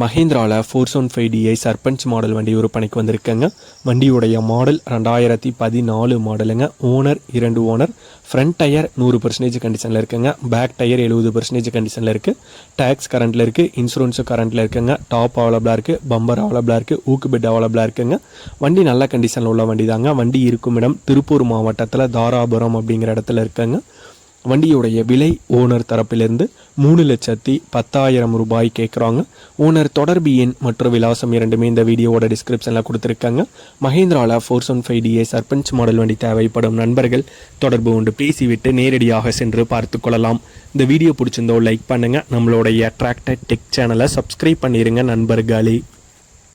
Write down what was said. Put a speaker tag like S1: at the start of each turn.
S1: மஹேந்திராவில் four seven five DI Sarpanch model வண்டி விற்பனைக்கு வந்திருக்கேங்க. வண்டியுடைய மாடல் ரெண்டாயிரத்தி பதினாலு மாடலுங்க ஓனர் இரண்டு ஓனர் ஃப்ரண்ட் டயர் நூறு பர்சன்டேஜ் கண்டிஷனில் இருக்குங்க. பேக் டயர் எழுபது பர்சன்டேஜ் கண்டிஷனில் இருக்குது டேக்ஸ் கரண்ட்டில் இருக்குது இன்சூரன்ஸும் கரண்ட்டில் இருக்குங்க. டாப் அவைலபிளாக இருக்குது பம்பர் அவைலபிளாக இருக்குது ஊக்கு பெட் அவைலபிளாக இருக்குங்க. வண்டி நல்ல கண்டிஷனில் உள்ள வண்டி தாங்க வண்டி இருக்கும் இடம் திருப்பூர் மாவட்டத்தில் தாராபுரம் அப்படிங்கிற இடத்துல இருக்குங்க. வண்டியுடைய விலை ஓனர் தரப்பிலிருந்து மூணு லட்சத்தி பத்தாயிரம் ரூபாய் கேட்குறாங்க. ஓனர் தொடர்பு எண் மற்றும் விலாசம் இரண்டுமே இந்த வீடியோவோட டிஸ்கிரிப்ஷனில் கொடுத்துருக்காங்க. மஹேந்திராவில் four one five DA Sarpanch model வண்டி தேவைப்படும் நண்பர்கள் தொடர்பு கொண்டு பேசிவிட்டு நேரடியாக சென்று பார்த்து கொள்ளலாம். இந்த வீடியோ பிடிச்சிருந்தோ லைக் பண்ணுங்கள் நம்மளுடைய அட்ராக்டட் டெக் சேனலை சப்ஸ்கிரைப் பண்ணிடுங்க நண்பர்களே.